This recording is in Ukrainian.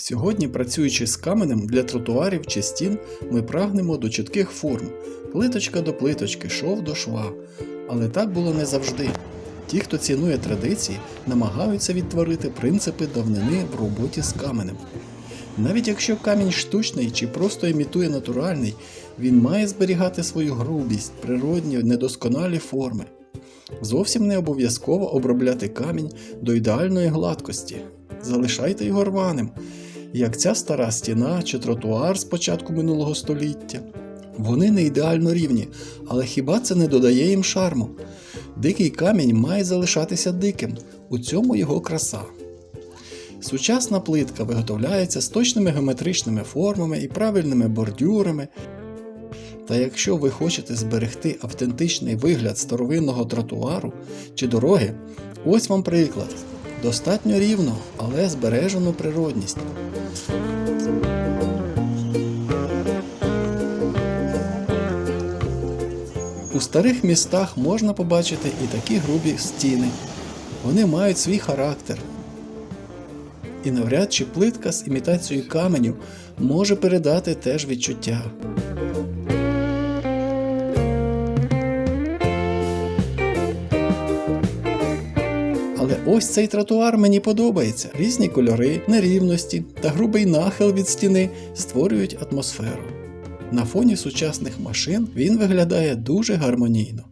Сьогодні, працюючи з каменем для тротуарів чи стін, ми прагнемо до чітких форм, плиточка до плиточки, шов до шва. Але так було не завжди. Ті, хто цінує традиції, намагаються відтворити принципи давнини в роботі з каменем. Навіть якщо камінь штучний чи просто імітує натуральний, він має зберігати свою грубість, природні, недосконалі форми. Зовсім не обов'язково обробляти камінь до ідеальної гладкості. Залишайте його рваним, як ця стара стіна чи тротуар з початку минулого століття. Вони не ідеально рівні, але хіба це не додає їм шарму? Дикий камінь має залишатися диким, у цьому його краса. Сучасна плитка виготовляється з точними геометричними формами і правильними бордюрами. Та якщо ви хочете зберегти автентичний вигляд старовинного тротуару чи дороги, ось вам приклад. Достатньо рівно, але збережено природність. У старих містах можна побачити і такі грубі стіни. Вони мають свій характер. І навряд чи плитка з імітацією каменю може передати теж відчуття. Ось цей тротуар мені подобається. Різні кольори, нерівності та грубий нахил від стіни створюють атмосферу. На фоні сучасних машин він виглядає дуже гармонійно.